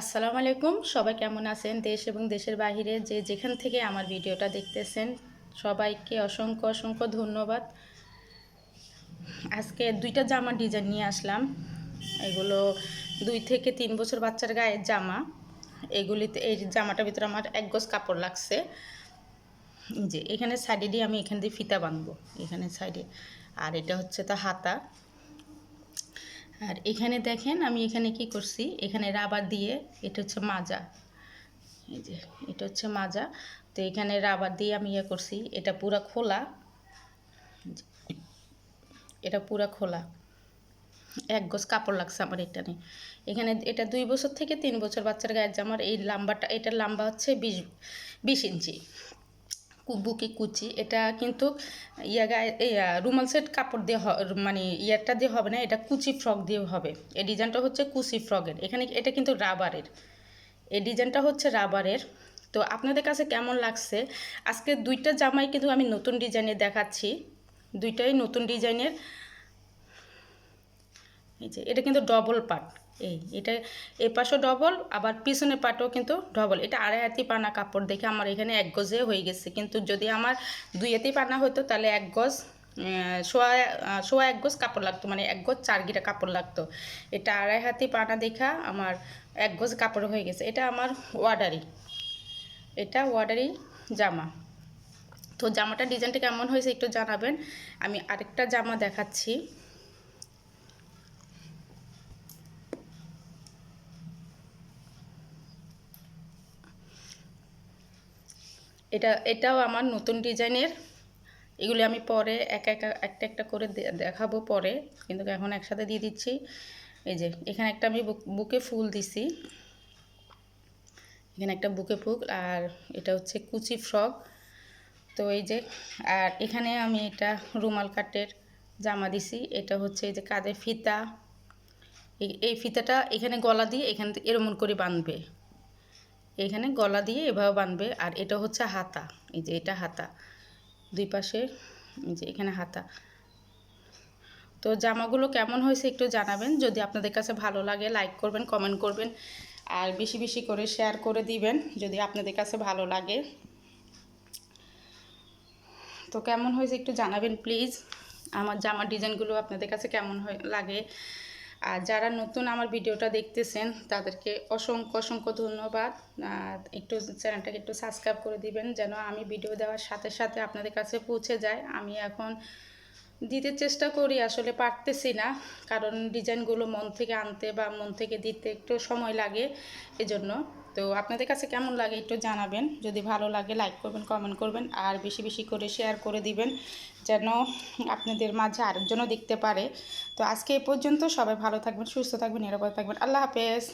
আসসালামু আলাইকুম। সবাই কেমন আছেন? দেশ এবং দেশের বাইরে যে যেখান থেকে আমার ভিডিওটা দেখতেছেন, সবাইকে অসংখ্য অসংখ্য ধন্যবাদ। আজকে দুইটা জামা ডিজাইন নিয়ে আসলাম। এগুলো দুই থেকে তিন বছর বাচ্চার গায়ের জামা। এগুলিতে এই জামাটার ভিতরে আমার এক গজ কাপড় লাগছে। যে এখানে সাইডে দিয়ে আমি এখান দিয়ে ফিতা বাঁধবো, এখানে সাইডে আর এটা হচ্ছে তা হাতা। আর এখানে দেখেন আমি এখানে কি করছি? এখানে রাবার দিয়ে, এটা হচ্ছে মাজা। এই যে, এটা হচ্ছে মাজা। তো এখানে রাবার দিয়ে আমি ইয়ে করছি, এটা পুরা খোলা। এটা পুরা খোলা। এক গজ কাপড় লাগছে আমার এটা নিয়ে। এখানে এটা দুই বছর থেকে তিন বছর বাচ্চার গায়ের জামার এই লাম্বাটা, এটার লম্বা হচ্ছে বিশ বিশ ইঞ্চি। বুকে কুচি, এটা কিন্তু ইয়া গায়ে রুমাল সেট কাপড় দিয়ে মানে ইয়ারটা দিয়ে হবে না, এটা কুচি ফ্রক দিয়ে হবে। এই ডিজাইনটা হচ্ছে কুচি ফ্রকের। এখানে এটা কিন্তু রাবারের। এই ডিজাইনটা হচ্ছে রাবারের। তো আপনাদের কাছে কেমন লাগছে? আজকে দুইটা জামাই কিন্তু আমি নতুন ডিজাইনের দেখাচ্ছি। দুইটাই নতুন ডিজাইনের। এই যে, এটা কিন্তু ডবল পার্ট এই, এটা এই পাশও ডবল আবার পিছনের পাটও কিন্তু ডবল এটা আড়াই হাতি পানা কাপড় দেখে আমার এখানে এক গজে হয়ে গেছে। কিন্তু যদি আমার দুই হাতি পানা হতো তাহলে এক গজ সোয়া সোয়া এক গজ কাপড় লাগতো মানে এক গজ চার কাপড় লাগতো। এটা আড়াই হাতি পানা দেখা আমার এক গজ কাপড় হয়ে গেছে। এটা আমার ওয়ার্ডারি এটা ওয়ার্ডারি জামা। তো জামাটা ডিজাইনটা কেমন হয়েছে একটু জানাবেন। আমি আরেকটা জামা দেখাচ্ছি। এটা, এটাও আমার নতুন ডিজাইনের। এগুলি আমি পরে একা একা, একটা একটা করে দেখাবো পরে। কিন্তু এখন একসাথে দিয়ে দিচ্ছি। এই যে, এখানে একটা আমি বুক- ফুল দিছি। এখানে একটা বুকে ফুল, আর এটা হচ্ছে কুচি ফ্রক। তো এই যে, আর এখানে আমি এটা রুমাল কাটের জামা দিছি। এটা হচ্ছে এই যে কাঁধে ফিতা। এই ফিতাটা এখানে গলা দিয়ে এখান এরমন করে বাঁধবে। এখানে গলা দিয়ে এভাবে বাঁধবে আর এটা হচ্ছে হাতা, এই যে এটা হাতা। দুই পাশে, এই যে এখানে হাতা। তো জামাগুলো কেমন হয়েছে একটু জানাবেন, যদি আপনাদের কাছে ভালো লাগে লাইক করবেন, কমেন্ট করবেন, আর বেশি বেশি করে শেয়ার করে দিবেন, যদি আপনাদের কাছে ভালো লাগে। তো কেমন হয়েছে একটু জানাবেন, প্লিজ। আমার জামার ডিজাইনগুলো আপনাদের কাছে কেমন লাগে আর যারা নতুন আমার ভিডিওটা দেখতেছেন, তাদেরকে অসংখ্য অসংখ্য ধন্যবাদ। একটু চ্যানেলটাকে একটু সাবস্ক্রাইব করে দিবেন, যেন আমি ভিডিও দেওয়ার সাথে সাথে আপনাদের কাছে পৌঁছে যায়। আমি এখন দিতে চেষ্টা করি, আসলে পারতেছি না, কারণ ডিজাইনগুলো মন থেকে আনতে বা মন থেকে দিতে একটু সময় লাগে এজন্য। তো আপনাদের কাছে কেমন লাগে একটু জানাবেন। যদি ভালো লাগে লাইক করবেন কমেন্ট করবেন, আর বেশি বেশি করে শেয়ার করে দিবেন, যেন আপনাদের মাঝে আরেকজনও দেখতে পারে। তো আজকে এ পর্যন্ত সবাই ভালো থাকবেন, সুস্থ থাকবেন, নিরাপদ থাকবেন। আল্লাহ হাফেজ।